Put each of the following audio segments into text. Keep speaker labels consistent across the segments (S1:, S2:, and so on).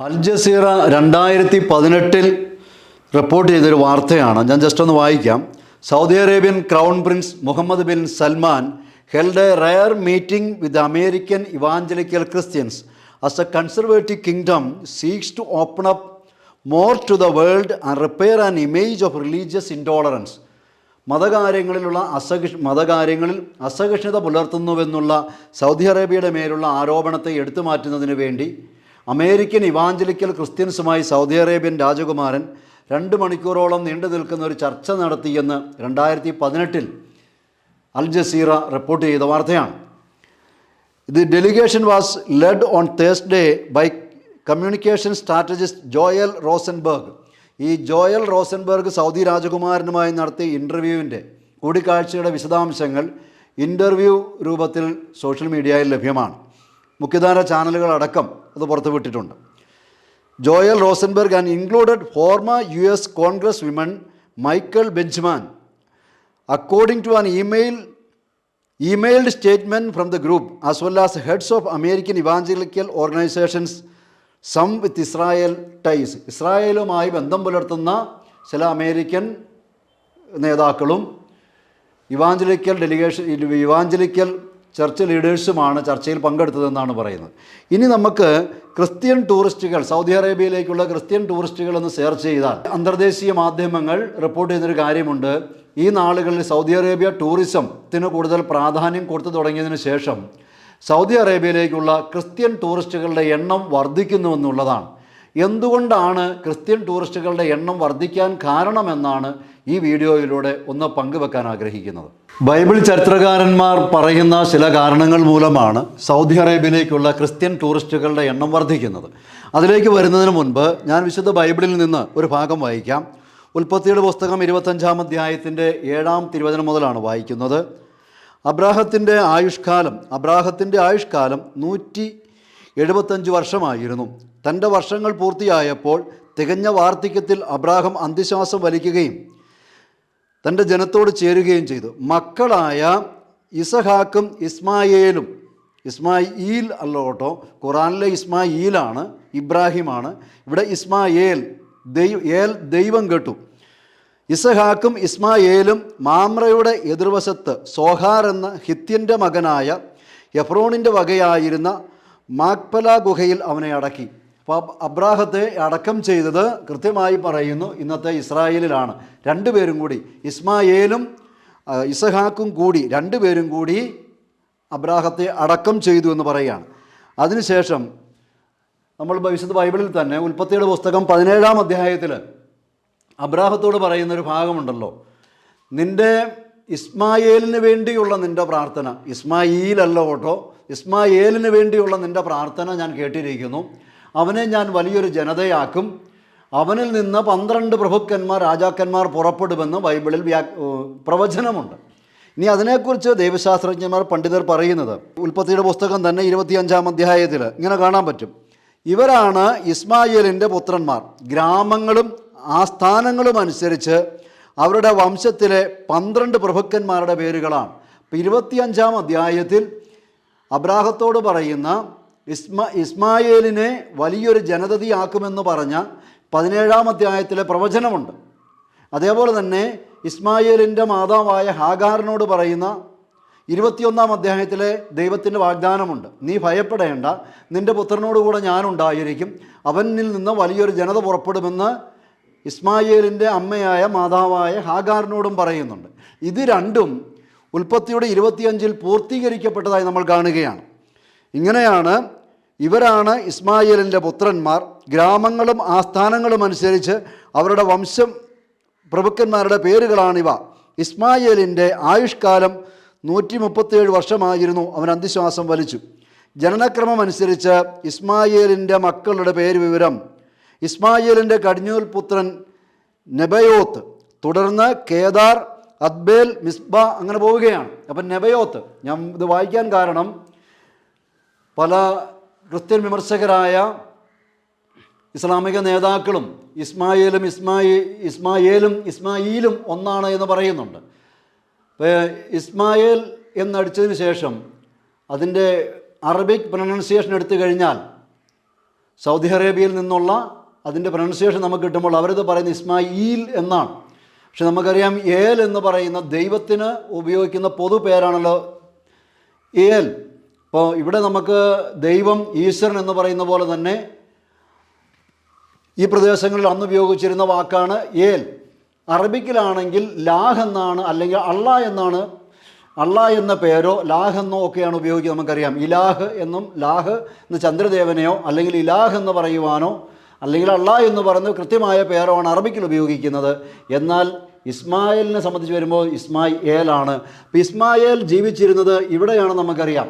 S1: അൽ Jazeera രണ്ടായിരത്തി പതിനെട്ടിൽ report ചെയ്തൊരു വാർത്തയാണ്. ഞാൻ ജസ്റ്റ് ഒന്ന് വായിക്കാം. Saudi Arabian crown prince Mohammed bin Salman held a rare meeting with American evangelical Christians as a conservative kingdom seeks to open up more to the world and repair an image of religious intolerance മതകാര്യങ്ങളിലുള്ള അസഹിഷ് മതകാര്യങ്ങളിൽ അസഹിഷ്ണുത പുലർത്തുന്നുവെന്നുള്ള Saudi അറേബ്യയുടെ മേലുള്ള ആരോപണത്തെ എടുത്തു മാറ്റുന്നതിന് വേണ്ടി അമേരിക്കൻ ഇവാഞ്ചലിക്കൽ ക്രിസ്ത്യൻസുമായി സൗദി അറേബ്യൻ രാജകുമാരൻ രണ്ട് മണിക്കൂറോളം നീണ്ടു നിൽക്കുന്ന ഒരു ചർച്ച നടത്തിയെന്ന് രണ്ടായിരത്തി പതിനെട്ടിൽ അൽ ജസീറ റിപ്പോർട്ട് ചെയ്ത വാർത്തയാണ്. The delegation was led on Thursday by communication strategist Joel Rosenberg. ഈ ജോയൽ റോസൻബർഗ് സൗദി രാജകുമാരനുമായി നടത്തിയ ഇന്റർവ്യൂവിന്റെ കൂടിക്കാഴ്ചയുടെ വിശദാംശങ്ങൾ ഇന്റർവ്യൂ രൂപത്തിൽ സോഷ്യൽ മീഡിയയിൽ ലഭ്യമാണ്. മുഖ്യധാര ചാനലുകളടക്കം അത് പുറത്തുവിട്ടിട്ടുണ്ട്. Joel Rosenberg and included former U S congresswoman Michele Bachmann. According to an email emailed statement from the group as well as heads of American evangelical organisations some with Israel ties ഇസ്രായേലുമായി ബന്ധം പുലർത്തുന്ന ചില American നേതാക്കളും evangelical delegation evangelical church ലീഡേഴ്സുമാണ് ചർച്ചയിൽ പങ്കെടുത്തതെന്നാണ് പറയുന്നത്. ഇനി നമുക്ക് ക്രിസ്ത്യൻ ടൂറിസ്റ്റുകൾ സൗദി അറേബ്യയിലേക്കുള്ള ക്രിസ്ത്യൻ ടൂറിസ്റ്റുകൾ എന്ന് സെർച്ച് ചെയ്താൽ അന്തർദേശീയ മാധ്യമങ്ങൾ റിപ്പോർട്ട് ചെയ്യുന്നൊരു കാര്യമുണ്ട്. ഈ നാളുകളിൽ സൗദി അറേബ്യ ടൂറിസത്തിന് കൂടുതൽ പ്രാധാന്യം കൊടുത്തു തുടങ്ങിയതിന് ശേഷം സൗദി അറേബ്യയിലേക്കുള്ള ക്രിസ്ത്യൻ ടൂറിസ്റ്റുകളുടെ എണ്ണം വർദ്ധിക്കുന്നുവെന്നുള്ളതാണ് എന്തുകൊണ്ടാണ് ക്രിസ്ത്യൻ ടൂറിസ്റ്റുകളുടെ എണ്ണം വർദ്ധിക്കാൻ കാരണമെന്നാണ് ഈ വീഡിയോയിലൂടെ ഒന്ന് പങ്കുവെക്കാൻ ആഗ്രഹിക്കുന്നത്. ബൈബിൾ ചരിത്രകാരന്മാർ പറയുന്ന ചില കാരണങ്ങൾ മൂലമാണ് സൗദി അറേബ്യയിലേക്കുള്ള ക്രിസ്ത്യൻ ടൂറിസ്റ്റുകളുടെ എണ്ണം വർദ്ധിക്കുന്നത്. അതിലേക്ക് വരുന്നതിന് മുൻപ് ഞാൻ വിശുദ്ധ ബൈബിളിൽ നിന്ന് ഒരു ഭാഗം വായിക്കാം. ഉൽപ്പത്തിയുടെ പുസ്തകം ഇരുപത്തഞ്ചാം അധ്യായത്തിന്റെ ഏഴാം തിരുവചനം മുതലാണ് വായിക്കുന്നത്. അബ്രാഹത്തിന്റെ ആയുഷ്കാലം അബ്രാഹത്തിന്റെ ആയുഷ്കാലം നൂറ്റി എഴുപത്തഞ്ച് വർഷമായിരുന്നു. തന്റെ വർഷങ്ങൾ പൂർത്തിയായപ്പോൾ തികഞ്ഞ വാർദ്ധക്യത്തിൽ അബ്രാഹം അന്ത്യശ്വാസം വലിക്കുകയും തന്റെ ജനത്തോട് ചേരുകയും ചെയ്തു. മക്കളായ ഇസഹാക്കും ഇസ്മായേലും ഇസ്മായിൽ അല്ല കേട്ടോ ഖുറാനിലെ ഇസ്മായിലാണ് ഇബ്രാഹിമാണ്. ഇവിടെ ഇസ്മായേൽ ദൈവ ഏൽ ദൈവം കേട്ടു. ഇസഹാക്കും ഇസ്മായേലും മാമ്രയുടെ എതിർവശത്ത് സോഹാർ എന്ന ഹിത്യന്റെ മകനായ എഫ്രോണിന്റെ വകയായിരുന്ന മാക്പല ഗുഹയിൽ അവനെ അടക്കി. അപ്പോൾ അബ്രാഹത്തെ അടക്കം ചെയ്തത് കൃത്യമായി പറയുന്നു ഇന്നത്തെ ഇസ്രായേലിലാണ്. രണ്ടുപേരും കൂടി ഇസ്മായേലും ഇസഹാക്കും കൂടി രണ്ടുപേരും കൂടി അബ്രാഹത്തെ അടക്കം ചെയ്തു എന്ന് പറയുകയാണ്. അതിനുശേഷം നമ്മൾ ഭവിഷ്യത്ത് ബൈബിളിൽ തന്നെ ഉൽപ്പത്തിയുടെ പുസ്തകം പതിനേഴാം അധ്യായത്തിൽ അബ്രാഹത്തോട് പറയുന്നൊരു ഭാഗമുണ്ടല്ലോ. നിന്റെ ഇസ്മായേലിന് വേണ്ടിയുള്ള നിന്റെ പ്രാർത്ഥന ഇസ്മായിലല്ല കേട്ടോ ഇസ്മായേലിന് വേണ്ടിയുള്ള നിന്റെ പ്രാർത്ഥന ഞാൻ കേട്ടിരിക്കുന്നു. അവനെ ഞാൻ വലിയൊരു ജനതയാക്കും. അവനിൽ നിന്ന് പന്ത്രണ്ട് പ്രഭുക്കന്മാർ രാജാക്കന്മാർ പുറപ്പെടുമെന്ന് ബൈബിളിൽ വ്യാ പ്രവചനമുണ്ട്. ഇനി അതിനെക്കുറിച്ച് ദൈവശാസ്ത്രജ്ഞന്മാർ പണ്ഡിതർ പറയുന്നത് ഉൽപ്പത്തിയുടെ പുസ്തകം തന്നെ ഇരുപത്തിയഞ്ചാം അധ്യായത്തിൽ ഇങ്ങനെ കാണാൻ പറ്റും. ഇവരാണ് ഇസ്മായേലിന്റെ പുത്രന്മാർ. ഗ്രാമങ്ങളും ആസ്ഥാനങ്ങളും അനുസരിച്ച് അവരുടെ വംശത്തിലെ പന്ത്രണ്ട് പ്രഭുക്കന്മാരുടെ പേരുകളാണ്. ഇപ്പം ഇരുപത്തിയഞ്ചാം അധ്യായത്തിൽ അബ്രാഹത്തോട് പറയുന്ന ഇസ്മ ഇസ്മായേലിനെ വലിയൊരു ജനതയാക്കുമെന്ന് പറഞ്ഞ പതിനേഴാം അധ്യായത്തിലെ പ്രവചനമുണ്ട്. അതേപോലെ തന്നെ ഇസ്മായേലിന്റെ മാതാവായ ഹാഗാറിനോട് പറയുന്ന ഇരുപത്തിയൊന്നാം അധ്യായത്തിലെ ദൈവത്തിന്റെ വാഗ്ദാനമുണ്ട്. നീ ഭയപ്പെടേണ്ട. നിന്റെ പുത്രനോടുകൂടെ ഞാനുണ്ടായിരിക്കും. അവനിൽ നിന്ന് വലിയൊരു ജനത പുറപ്പെടുമെന്ന് ഇസ്മായേലിന്റെ അമ്മയായ മാതാവായ ഹാഗാറിനോടും പറയുന്നുണ്ട്. ഇത് രണ്ടും ഉൽപ്പത്തിയുടെ ഇരുപത്തിയഞ്ചിൽ പൂർത്തീകരിക്കപ്പെട്ടതായി നമ്മൾ കാണുകയാണ്. ഇങ്ങനെയാണ് ഇവരാണ് ഇസ്മായിലിന്റെ പുത്രന്മാർ. ഗ്രാമങ്ങളും ആസ്ഥാനങ്ങളും അനുസരിച്ച് അവരുടെ വംശം പ്രഭുക്കന്മാരുടെ പേരുകളാണിവ. ഇസ്മായിലിന്റെ ആയുഷ്കാലം നൂറ്റി മുപ്പത്തിയേഴ് വർഷമായിരുന്നു അവൻ അന്തിശ്വാസം വലിച്ചു. ജനനക്രമം അനുസരിച്ച് ഇസ്മായേലിന്റെ മക്കളുടെ പേര് വിവരം ഇസ്മായേലിന്റെ കടിഞ്ഞൂൽ പുത്രൻ നെബയോത്ത്. തുടർന്ന് കേദാർ അദ്ബേൽ മിസ്ബ അങ്ങനെ പോവുകയാണ്. അപ്പം നെബയോത്ത് ഞാൻ ഇത് വായിക്കാൻ കാരണം പല ക്രിസ്ത്യൻ വിമർശകരായ ഇസ്ലാമിക നേതാക്കളും ഇസ്മായിലും ഇസ്മായി ഇസ്മായേലും ഇസ്മായിലും ഒന്നാണ് എന്ന് പറയുന്നുണ്ട്. ഇസ്മായേൽ എന്നടിച്ചതിന് ശേഷം അതിന്റെ അറബിക് പ്രൊനൗൺസിയേഷൻ എടുത്തു കഴിഞ്ഞാൽ സൗദി അറേബ്യയിൽ നിന്നുള്ള അതിന്റെ പ്രൊനൗൺസിയേഷൻ നമുക്ക് കിട്ടുമ്പോൾ അവരത് പറയുന്നത് ഇസ്മായിൽ എന്നാണ്. പക്ഷെ നമുക്കറിയാം ഏൽ എന്ന് പറയുന്ന ദൈവത്തിന് ഉപയോഗിക്കുന്ന പൊതു പേരാണല്ലോ ഏൽ. ഇപ്പോൾ ഇവിടെ നമുക്ക് ദൈവം ഈശ്വരൻ എന്ന് പറയുന്ന പോലെ തന്നെ ഈ പ്രദേശങ്ങളിൽ അന്ന് ഉപയോഗിച്ചിരുന്ന വാക്കാണ് ഏൽ. അറബിക്കിലാണെങ്കിൽ ലാഹ് എന്നാണ് അല്ലെങ്കിൽ അള്ള എന്നാണ്. അള്ള എന്ന പേരോ ലാഹ് എന്നോ ഒക്കെയാണ് ഉപയോഗിക്കുക നമുക്കറിയാം. ഇലാഹ് എന്നും ലാഹ് എന്ന് ചന്ദ്രദേവനെയോ അല്ലെങ്കിൽ ഇലാഹ് എന്ന് പറയുവാനോ അല്ലെങ്കിൽ അള്ള എന്ന് പറയുന്ന കൃത്യമായ പേരാണ് അറബിക്കിൽ ഉപയോഗിക്കുന്നത്. എന്നാൽ ഇസ്മായേലിനെ സംബന്ധിച്ച് വരുമ്പോൾ ഇസ്മായേലാണ് അപ്പോൾ ഇസ്മായേൽ ജീവിച്ചിരുന്നത് ഇവിടെയാണ് നമുക്കറിയാം.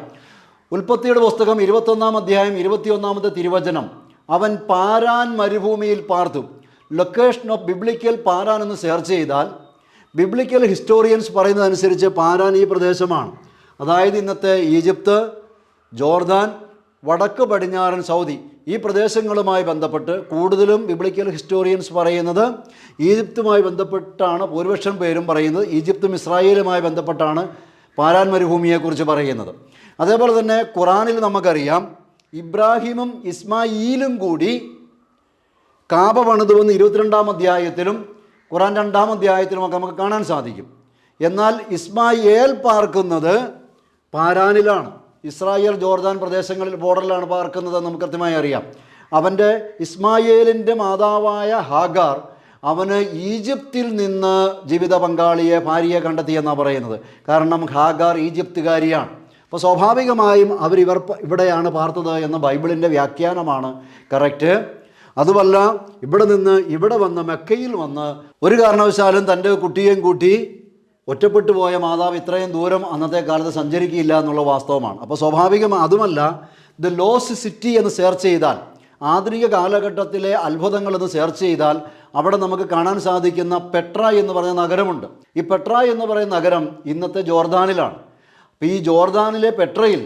S1: ഉൽപ്പത്തിയുടെ പുസ്തകം ഇരുപത്തൊന്നാം അധ്യായം ഇരുപത്തിയൊന്നാമത്തെ തിരുവചനം. അവൻ പാരാൻ മരുഭൂമിയിൽ പാർത്തു. ലൊക്കേഷൻ ഓഫ് ബിബ്ലിക്കൽ പാരാൻ എന്ന് സെർച്ച് ചെയ്താൽ ബിബ്ലിക്കൽ ഹിസ്റ്റോറിയൻസ് പറയുന്നതനുസരിച്ച് പാരാൻ ഈ പ്രദേശമാണ്. അതായത് ഇന്നത്തെ ഈജിപ്ത് ജോർദാൻ വടക്ക് പടിഞ്ഞാറൻ സൗദി. ഈ പ്രദേശങ്ങളുമായി ബന്ധപ്പെട്ട് കൂടുതലും ബിബ്ലിക്കൽ ഹിസ്റ്റോറിയൻസ് പറയുന്നത് ഈജിപ്തുമായി ബന്ധപ്പെട്ടാണ് ഭൂരിപക്ഷം പേരും പറയുന്നത് ഈജിപ്തും ഇസ്രായേലുമായി ബന്ധപ്പെട്ടാണ് പാരാൻ മരുഭൂമിയെക്കുറിച്ച് പറയുന്നത്. അതേപോലെ തന്നെ ഖുറാനിൽ നമുക്കറിയാം ഇബ്രാഹിമും ഇസ്മായിലും കൂടി കാബ പണിതുവെന്ന് ഇരുപത്തിരണ്ടാം അധ്യായത്തിലും ഖുറാൻ രണ്ടാം അധ്യായത്തിലുമൊക്കെ നമുക്ക് കാണാൻ സാധിക്കും. എന്നാൽ ഇസ്മായേൽ പാർക്കുന്നത് പാരാനിലാണ്. ഇസ്രായേൽ ജോർദാൻ പ്രദേശങ്ങളിൽ ബോർഡറിലാണ് പാർക്കുന്നത് നമുക്ക് കൃത്യമായി അറിയാം. അവന്റെ ഇസ്മായേലിന്റെ മാതാവായ ഹാഗാർ അവന് ഈജിപ്തിൽ നിന്ന് ജീവിത പങ്കാളിയെ ഭാര്യയെ കണ്ടെത്തിയെന്നാണ് പറയുന്നത്. കാരണം ഹാഗാർ ഈജിപ്തുകാരിയാണ്. അപ്പോൾ സ്വാഭാവികമായും അവരിവർ ഇവിടെയാണ് പാർത്തത് എന്ന ബൈബിളിന്റെ വ്യാഖ്യാനമാണ് കറക്റ്റ്. അതുമല്ല ഇവിടെ നിന്ന് ഇവിടെ വന്ന് മെക്കയിൽ വന്ന് ഒരു കാരണവശാലും തന്റെ കുട്ടിയെയും കൂട്ടി ഒറ്റപ്പെട്ടു പോയ മാതാവ് ഇത്രയും ദൂരം അന്നത്തെ കാലത്ത് സഞ്ചരിക്കില്ല എന്നുള്ള വാസ്തവമാണ്. അപ്പോൾ സ്വാഭാവികം അതുമല്ല ദ ലോസ് സിറ്റി എന്ന് സെർച്ച് ചെയ്താൽ ആധുനിക കാലഘട്ടത്തിലെ അത്ഭുതങ്ങൾ എന്ന് സെർച്ച് ചെയ്താൽ അവിടെ നമുക്ക് കാണാൻ സാധിക്കുന്ന പെട്ര എന്ന് പറയുന്ന നഗരമുണ്ട്. ഈ പെട്ര എന്ന് പറയുന്ന നഗരം ഇന്നത്തെ ജോർദാനിലാണ്. അപ്പോൾ ഈ ജോർദാനിലെ പെട്രയിൽ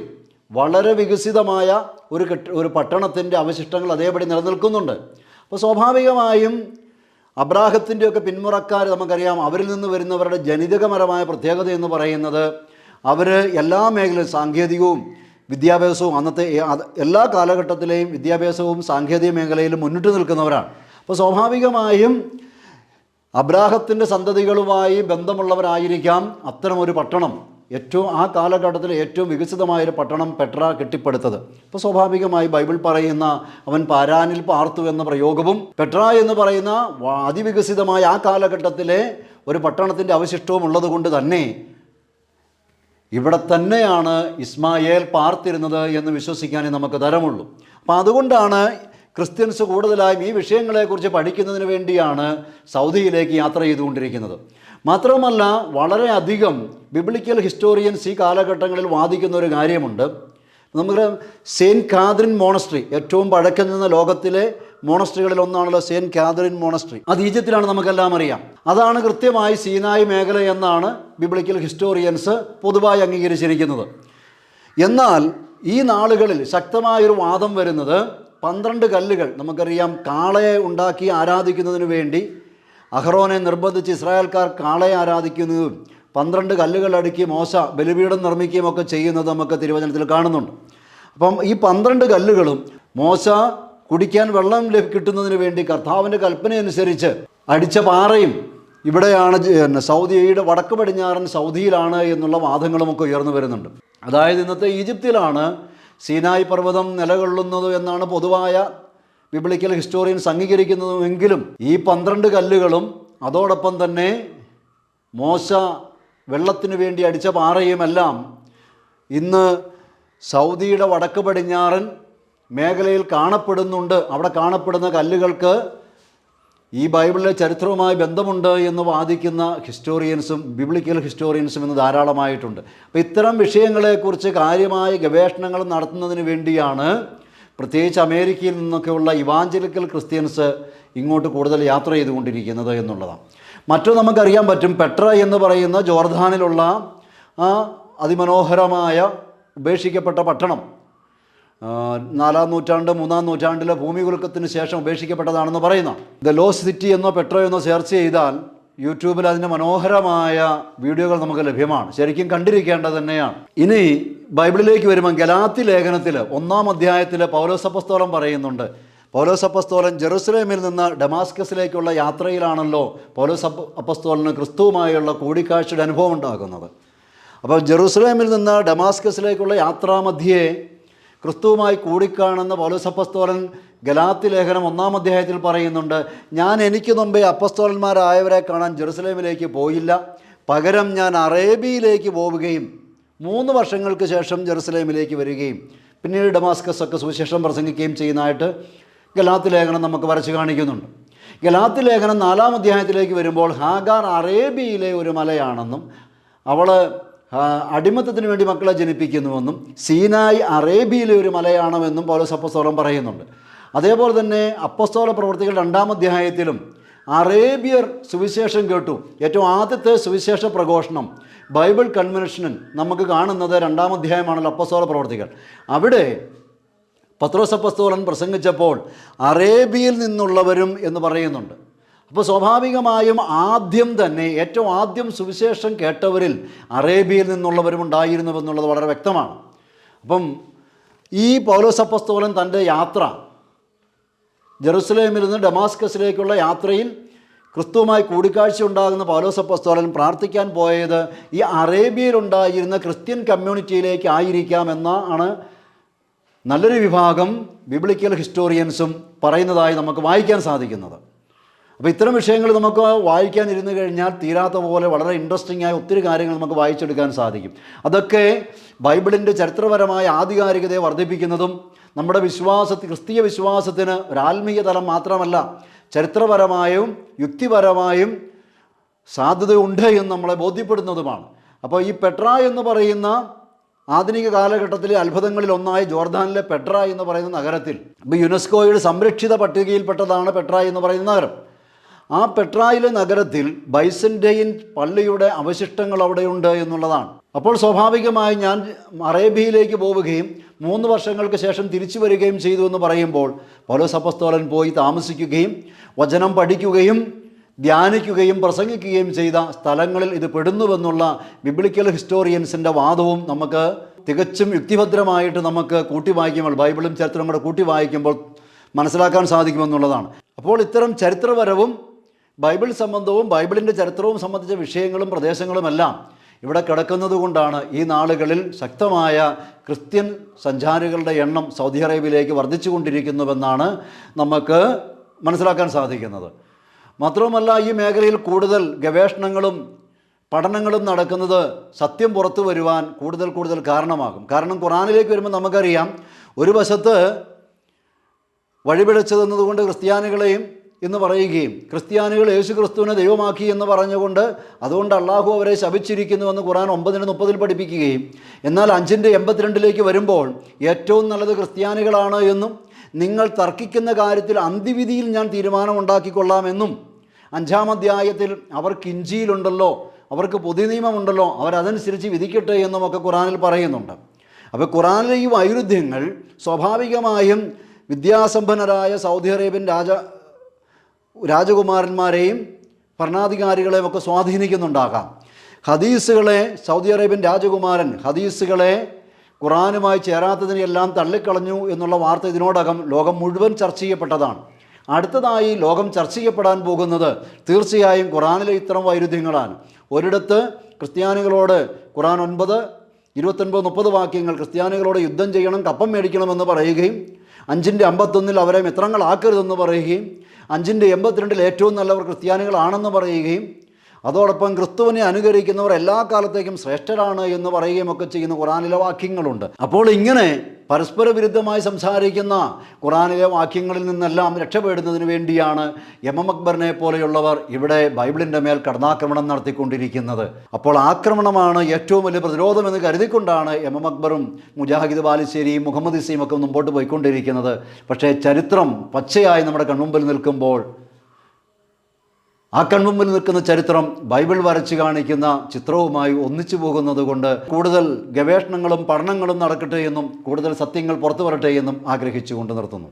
S1: വളരെ വികസിതമായ ഒരു കെട്ട് ഒരു പട്ടണത്തിന്റെ അവശിഷ്ടങ്ങൾ അതേപടി നിലനിൽക്കുന്നുണ്ട്. അപ്പോൾ സ്വാഭാവികമായും അബ്രാഹത്തിന്റെയൊക്കെ പിന്മുറക്കാർ നമുക്കറിയാം. അവരിൽ നിന്ന് വരുന്നവരുടെ ജനിതകപരമായ പ്രത്യേകത എന്ന് പറയുന്നത് അവർ എല്ലാ മേഖലയും സാങ്കേതികവും വിദ്യാഭ്യാസവും അന്നത്തെ എല്ലാ കാലഘട്ടത്തിലെയും വിദ്യാഭ്യാസവും സാങ്കേതിക മേഖലയിലും മുന്നിട്ട് നിൽക്കുന്നവരാണ്. അപ്പോൾ സ്വാഭാവികമായും അബ്രാഹത്തിന്റെ സന്തതികളുമായി ബന്ധമുള്ളവരായിരിക്കാം അത്തരം ഒരു പട്ടണം. ഏറ്റവും ആ കാലഘട്ടത്തിൽ ഏറ്റവും വികസിതമായൊരു പട്ടണം പെട്ര കെട്ടിപ്പടുത്തത്. അപ്പോൾ സ്വാഭാവികമായി ബൈബിൾ പറയുന്ന അവൻ പാരാനിൽ പാർത്തു എന്ന പ്രയോഗവും പെട്ര എന്ന് പറയുന്ന അതിവികസിതമായ ആ കാലഘട്ടത്തിലെ ഒരു പട്ടണത്തിന്റെ അവശിഷ്ടവും ഉള്ളതുകൊണ്ട് തന്നെ ഇവിടെ തന്നെയാണ് ഇസ്മായേൽ പാർത്തിരുന്നത് എന്ന് വിശ്വസിക്കാനേ നമുക്ക് തരമുള്ളൂ. അപ്പോൾ അതുകൊണ്ടാണ് ക്രിസ്ത്യൻസ് കൂടുതലായും ഈ വിഷയങ്ങളെക്കുറിച്ച് പഠിക്കുന്നതിന് വേണ്ടിയാണ് സൗദിയിലേക്ക് യാത്ര ചെയ്തുകൊണ്ടിരിക്കുന്നത്. മാത്രമല്ല വളരെയധികം ബിബ്ലിക്കൽ ഹിസ്റ്റോറിയൻസ് ഈ കാലഘട്ടങ്ങളിൽ വാദിക്കുന്ന ഒരു കാര്യമുണ്ട്. നമുക്ക് സെയിന്റ് കാതറിൻ മോണസ്ട്രി ഏറ്റവും പഴക്കം നിന്ന ലോകത്തിലെ മോണസ്ട്രികളിൽ ഒന്നാണല്ലോ സെയിന്റ് കാതറിൻ മോണസ്ട്രി അത് ഈജിപ്തിലാണ് നമുക്കെല്ലാം അറിയാം. അതാണ് കൃത്യമായി സീനായി മേഖല എന്നാണ് ബിബ്ലിക്കൽ ഹിസ്റ്റോറിയൻസ് പൊതുവായി അംഗീകരിച്ചിരിക്കുന്നത്. എന്നാൽ ഈ നാളുകളിൽ ശക്തമായൊരു വാദം വരുന്നത് പന്ത്രണ്ട് കല്ലുകൾ നമുക്കറിയാം കാളയെ ഉണ്ടാക്കി ആരാധിക്കുന്നതിന് വേണ്ടി അഹ്റോനെ നിർബന്ധിച്ച് ഇസ്രായേൽക്കാർ കാളയെ ആരാധിക്കുന്നതും പന്ത്രണ്ട് കല്ലുകൾ അടുക്കി മോശ ബലിപീഠം നിർമ്മിക്കുകയും ഒക്കെ ചെയ്യുന്നത് നമുക്ക് തിരുവചനത്തിൽ കാണുന്നുണ്ട്. അപ്പം ഈ പന്ത്രണ്ട് കല്ലുകളും മോശ കുടിക്കാൻ വെള്ളം കിട്ടുന്നതിന് വേണ്ടി കർത്താവിന്റെ കൽപ്പനയനുസരിച്ച് അടിച്ച പാറയും ഇവിടെയാണ് സൗദിയുടെ വടക്ക് പടിഞ്ഞാറൻ സൗദിയിലാണ് എന്നുള്ള വാദങ്ങളുമൊക്കെ ഉയർന്നു വരുന്നുണ്ട്. അതായത് ഇന്നത്തെ ഈജിപ്തിലാണ് സീനായ് പർവതം നിലകൊള്ളുന്നത് എന്നാണ് പൊതുവായ ബിബ്ലിക്കൽ ഹിസ്റ്റോറിയൻസ് അംഗീകരിക്കുന്നതുമെങ്കിലും ഈ പന്ത്രണ്ട് കല്ലുകളും അതോടൊപ്പം തന്നെ മോശ വെള്ളത്തിനു വേണ്ടി അടിച്ച പാറയുമെല്ലാം ഇന്ന് സൗദിയുടെ വടക്ക് പടിഞ്ഞാറൻ മേഖലയിൽ കാണപ്പെടുന്നുണ്ട്. അവിടെ കാണപ്പെടുന്ന കല്ലുകൾക്ക് ഈ ബൈബിളിലെ ചരിത്രവുമായി ബന്ധമുണ്ട് എന്ന് വാദിക്കുന്ന ഹിസ്റ്റോറിയൻസും ബിബ്ലിക്കൽ ഹിസ്റ്റോറിയൻസും ഇന്ന് ധാരാളമായിട്ടുണ്ട്. അപ്പോൾ ഇത്തരം വിഷയങ്ങളെക്കുറിച്ച് കാര്യമായ ഗവേഷണങ്ങൾ നടത്തുന്നതിന് വേണ്ടിയാണ് പ്രത്യേകിച്ച് അമേരിക്കയിൽ നിന്നൊക്കെയുള്ള ഇവാഞ്ചലിക്കൽ ക്രിസ്ത്യൻസ് ഇങ്ങോട്ട് കൂടുതൽ യാത്ര ചെയ്തുകൊണ്ടിരിക്കുന്നത് എന്നുള്ളതാണ്. മറ്റു നമുക്കറിയാൻ പറ്റും പെട്ര എന്ന് പറയുന്ന ജോർദാനിലുള്ള ആ അതിമനോഹരമായ ഉപേക്ഷിക്കപ്പെട്ട പട്ടണം. നാലാം നൂറ്റാണ്ട് മൂന്നാം നൂറ്റാണ്ടിലെ ഭൂമി ഭൂമികുലുക്കത്തിന് ശേഷം ഉപേക്ഷിക്കപ്പെട്ടതാണെന്ന് പറയുന്ന ദ ലോസ് സിറ്റി എന്നോ പെട്രോ എന്നോ സെർച്ച് ചെയ്താൽ യൂട്യൂബിൽ അതിന്റെ മനോഹരമായ വീഡിയോകൾ നമുക്ക് ലഭ്യമാണ്. ശരിക്കും കണ്ടിരിക്കേണ്ടത് തന്നെയാണ്. ഇനി ബൈബിളിലേക്ക് വരുമ്പോൾ ഗലാത്തി ലേഖനത്തിൽ ഒന്നാം അധ്യായത്തിൽ പൗലോസപ്പസ്തോലം പറയുന്നുണ്ട്. പൗലോസ് അപ്പസ്തോലൻ ജെറുസലേമിൽ നിന്ന് ഡമാസ്കസിലേക്കുള്ള യാത്രയിലാണല്ലോ പൗലോസ് അപ്പസ്തോലിന് ക്രിസ്തുവുമായുള്ള കൂടിക്കാഴ്ചയുടെ അനുഭവം ഉണ്ടാകുന്നത്. അപ്പോൾ ജെറുസലേമിൽ നിന്ന് ഡമാസ്കസിലേക്കുള്ള യാത്രാമധ്യേ ക്രിസ്തുവുമായി കൂടിക്കാണെന്ന് പൗലോസപ്പസ്തോലൻ ഗലാത്തി ലേഖനം ഒന്നാം അധ്യായത്തിൽ പറയുന്നുണ്ട് ഞാൻ എനിക്ക് മുമ്പേ അപ്പസ്തോലന്മാരായവരെ കാണാൻ ജെറുസലേമിലേക്ക് പോയില്ല. പകരം ഞാൻ അറേബ്യയിലേക്ക് പോവുകയും മൂന്ന് വർഷങ്ങൾക്ക് ശേഷം ജെറുസലേമിലേക്ക് വരികയും പിന്നീട് ഡമാസ്കസ് ഒക്കെ സുവിശേഷം പ്രസംഗിക്കുകയും ചെയ്യുന്നതായിട്ട് ഗലാത്തി ലേഖനം നമുക്ക് വരച്ച് കാണിക്കുന്നുണ്ട്. ഗലാത്തി ലേഖനം നാലാം അധ്യായത്തിലേക്ക് വരുമ്പോൾ ഹാഗാർ അറേബ്യയിലെ ഒരു മലയാണെന്നും അവൾ അടിമത്തത്തിന് വേണ്ടി മക്കളെ ജനിപ്പിക്കുന്നുവെന്നും സീനായി അറേബ്യയിലെ ഒരു മലയാണമെന്നും പൗലോസ് അപ്പസ്തോലൻ പറയുന്നുണ്ട്. അതേപോലെ തന്നെ അപ്പസ്തോല പ്രവർത്തികൾ രണ്ടാം അധ്യായത്തിലും അറേബ്യർ സുവിശേഷം കേട്ടു. ഏറ്റവും ആദ്യത്തെ സുവിശേഷ പ്രഘോഷണം ബൈബിൾ കൺവെൻഷനിൽ നമുക്ക് കാണുന്നത് രണ്ടാം അധ്യായമാണല്ലോ അപ്പസ്തോല പ്രവർത്തികൾ. അവിടെ പത്രോസ് അപ്പസ്തോലൻ പ്രസംഗിച്ചപ്പോൾ അറേബ്യയിൽ നിന്നുള്ളവരും എന്ന് പറയുന്നുണ്ട്. അപ്പോൾ സ്വാഭാവികമായും ആദ്യം തന്നെ ഏറ്റവും ആദ്യം സുവിശേഷം കേട്ടവരിൽ അറേബ്യയിൽ നിന്നുള്ളവരും ഉണ്ടായിരുന്നുവെന്നുള്ളത് വളരെ വ്യക്തമാണ്. അപ്പം ഈ പൗലോസപ്പസ്തോലൻ തന്റെ യാത്ര ജെറുസലേമിൽ നിന്ന് ഡമാസ്കസിലേക്കുള്ള യാത്രയിൽ ക്രിസ്തുവുമായി കൂടിക്കാഴ്ച ഉണ്ടാകുന്ന പൗലോസപ്പസ്തോലൻ പ്രാർത്ഥിക്കാൻ പോയത് ഈ അറേബ്യയിലുണ്ടായിരുന്ന ക്രിസ്ത്യൻ കമ്മ്യൂണിറ്റിയിലേക്ക് ആയിരിക്കാം ആണ് നല്ലൊരു വിഭാഗം ബിബ്ലിക്കൽ ഹിസ്റ്റോറിയൻസും പറയുന്നതായി നമുക്ക് വായിക്കാൻ സാധിക്കുന്നത്. അപ്പോൾ ഇത്തരം വിഷയങ്ങൾ നമുക്ക് വായിക്കാൻ ഇരുന്ന് കഴിഞ്ഞാൽ തീരാത്ത പോലെ വളരെ ഇൻട്രസ്റ്റിംഗ് ആയ ഒത്തിരി കാര്യങ്ങൾ നമുക്ക് വായിച്ചെടുക്കാൻ സാധിക്കും. അതൊക്കെ ബൈബിളിന്റെ ചരിത്രപരമായ ആധികാരികതയെ വർദ്ധിപ്പിക്കുന്നതും നമ്മുടെ വിശ്വാസ ക്രിസ്തീയ വിശ്വാസത്തിന് ഒരാത്മീയ തലം മാത്രമല്ല ചരിത്രപരമായും യുക്തിപരമായും സാധ്യതയുണ്ട് എന്ന് നമ്മളെ ബോധ്യപ്പെടുന്നതുമാണ്. അപ്പോൾ ഈ പെട്ര എന്ന് പറയുന്ന ആധുനിക കാലഘട്ടത്തിലെ അത്ഭുതങ്ങളിൽ ജോർദാനിലെ പെട്ര എന്ന് പറയുന്ന നഗരത്തിൽ യുനെസ്കോയുടെ സംരക്ഷിത പട്ടികയിൽപ്പെട്ടതാണ് പെട്ര എന്ന് പറയുന്ന നഗരം. ആ പെട്രായിലെ നഗരത്തിൽ ബൈസന്റെയിൻ പള്ളിയുടെ അവശിഷ്ടങ്ങൾ അവിടെയുണ്ട് എന്നുള്ളതാണ്. അപ്പോൾ സ്വാഭാവികമായി ഞാൻ അറേബ്യയിലേക്ക് പോവുകയും മൂന്ന് വർഷങ്ങൾക്ക് ശേഷം തിരിച്ചു വരികയും ചെയ്തു എന്ന് പറയുമ്പോൾ പൗലോസ് അപ്പസ്തോലൻ പോയി താമസിക്കുകയും വചനം പഠിക്കുകയും ധ്യാനിക്കുകയും പ്രസംഗിക്കുകയും ചെയ്ത സ്ഥലങ്ങളിൽ ഇത് പെടുന്നുവെന്നുള്ള ബിബ്ലിക്കൽ ഹിസ്റ്റോറിയൻസിന്റെ വാദവും നമുക്ക് തികച്ചും യുക്തിഭദ്രമായിട്ട് നമുക്ക് കൂട്ടി വായിക്കുമ്പോൾ ബൈബിളും ചരിത്രവും കൂടെ കൂട്ടി വായിക്കുമ്പോൾ മനസ്സിലാക്കാൻ സാധിക്കുമെന്നുള്ളതാണ്. അപ്പോൾ ഇത്തരം ചരിത്രപരവും ബൈബിൾ സംബന്ധവും ബൈബിളിന്റെ ചരിത്രവും സംബന്ധിച്ച വിഷയങ്ങളും പ്രദേശങ്ങളുമെല്ലാം ഇവിടെ കിടക്കുന്നത് കൊണ്ടാണ് ഈ നാളുകളിൽ ശക്തമായ ക്രിസ്ത്യൻ സഞ്ചാരികളുടെ എണ്ണം സൗദി അറേബ്യയിലേക്ക് വർദ്ധിച്ചുകൊണ്ടിരിക്കുന്നുവെന്നാണ് നമുക്ക് മനസ്സിലാക്കാൻ സാധിക്കുന്നത്. മാത്രവുമല്ല ഈ മേഖലയിൽ കൂടുതൽ ഗവേഷണങ്ങളും പഠനങ്ങളും നടക്കുന്നത് സത്യം പുറത്തു വരുവാൻ കൂടുതൽ കൂടുതൽ കാരണമാകും. കാരണം ഖുറാനിലേക്ക് വരുമ്പോൾ നമുക്കറിയാം ഒരു വശത്ത് വഴിപിഴച്ചതെന്നതുകൊണ്ട് ക്രിസ്ത്യാനികളെയും എന്ന് പറയുകയും ക്രിസ്ത്യാനികൾ യേശു ക്രിസ്തുവിനെ ദൈവമാക്കി എന്ന് പറഞ്ഞുകൊണ്ട് അതുകൊണ്ട് അള്ളാഹു അവരെ ശപിച്ചിരിക്കുന്നുവെന്ന് ഖുറാൻ ഒമ്പതിന് മുപ്പതിൽ പഠിപ്പിക്കുകയും എന്നാൽ അഞ്ചിന്റെ എൺപത്തിരണ്ടിലേക്ക് വരുമ്പോൾ ഏറ്റവും നല്ലത് ക്രിസ്ത്യാനികളാണ് എന്നും നിങ്ങൾ തർക്കിക്കുന്ന കാര്യത്തിൽ അന്തിവിധിയിൽ ഞാൻ തീരുമാനമുണ്ടാക്കിക്കൊള്ളാമെന്നും അഞ്ചാം അധ്യായത്തിൽ അവർക്ക് ഇഞ്ചിയിലുണ്ടല്ലോ അവർക്ക് പൊതു നിയമമുണ്ടല്ലോ അവരതനുസരിച്ച് വിധിക്കട്ടെ എന്നുമൊക്കെ ഖുറാനിൽ പറയുന്നുണ്ട്. അപ്പോൾ ഖുറാനിലെ ഈ വൈരുദ്ധ്യങ്ങൾ സ്വാഭാവികമായും വിദ്യാസമ്പന്നരായ സൗദി അറേബ്യൻ രാജ രാജകുമാരന്മാരെയും ഭരണാധികാരികളെയും ഒക്കെ സ്വാധീനിക്കുന്നുണ്ടാകാം. ഹദീസുകളെ സൗദി അറേബ്യൻ രാജകുമാരൻ ഹദീസുകളെ ഖുറാനുമായി ചേരാത്തതിനെല്ലാം തള്ളിക്കളഞ്ഞു എന്നുള്ള വാർത്ത ഇതിനോടകം ലോകം മുഴുവൻ ചർച്ച ചെയ്യപ്പെട്ടതാണ്. അടുത്തതായി ലോകം ചർച്ച ചെയ്യപ്പെടാൻ പോകുന്നത് തീർച്ചയായും ഖുറാനിലെ ഇത്തരം വൈരുദ്ധ്യങ്ങളാണ്. ഒരിടത്ത് ക്രിസ്ത്യാനികളോട് ഖുറാൻ ഒൻപത് ഇരുപത്തൊൻപത് മുപ്പത് വാക്യങ്ങൾ ക്രിസ്ത്യാനികളോട് യുദ്ധം ചെയ്യണം കപ്പം മേടിക്കണമെന്ന് പറയുകയും അഞ്ചിന്റെ അമ്പത്തൊന്നിൽ അവരെ മിത്രങ്ങളാക്കരുതെന്ന് പറയുകയും അഞ്ചിന്റെ എൺപത്തിരണ്ടിൽ ഏറ്റവും നല്ലവർ ക്രിസ്ത്യാനികളാണെന്ന് പറയുകയും അതോടൊപ്പം ക്രിസ്തുവിനെ അനുകരിക്കുന്നവർ എല്ലാ കാലത്തേക്കും ശ്രേഷ്ഠരാണ് എന്ന് പറയുകയും ഒക്കെ ചെയ്യുന്ന ഖുറാനിലെ വാക്യങ്ങളുണ്ട്. അപ്പോൾ ഇങ്ങനെ പരസ്പര വിരുദ്ധമായി സംസാരിക്കുന്ന ഖുറാനിലെ വാക്യങ്ങളിൽ നിന്നെല്ലാം രക്ഷപ്പെടുന്നതിന് വേണ്ടിയാണ് എം എം അക്ബറിനെ പോലെയുള്ളവർ ഇവിടെ ബൈബിളിന്റെ മേൽ കടന്നാക്രമണം നടത്തിക്കൊണ്ടിരിക്കുന്നത്. അപ്പോൾ ആക്രമണമാണ് ഏറ്റവും വലിയ പ്രതിരോധമെന്ന് കരുതിക്കൊണ്ടാണ് എം എം അക്ബറും മുജാഹിദ് ബാലിശ്ശേരിയും മുഹമ്മദ് ഇസീമൊക്കെ മുമ്പോട്ട് പോയിക്കൊണ്ടിരിക്കുന്നത്. പക്ഷേ ചരിത്രം പച്ചയായി നമ്മുടെ കൺമുമ്പിൽ നിൽക്കുമ്പോൾ ആ കൺമുമ്പിൽ നിൽക്കുന്ന ചരിത്രം ബൈബിൾ വരച്ച് കാണിക്കുന്ന ചിത്രവുമായി ഒന്നിച്ചു പോകുന്നത് കൊണ്ട് കൂടുതൽ ഗവേഷണങ്ങളും പഠനങ്ങളും നടക്കട്ടെ എന്നും കൂടുതൽ സത്യങ്ങൾ പുറത്തു വരട്ടെ എന്നും ആഗ്രഹിച്ചുകൊണ്ട് നിർത്തുന്നു.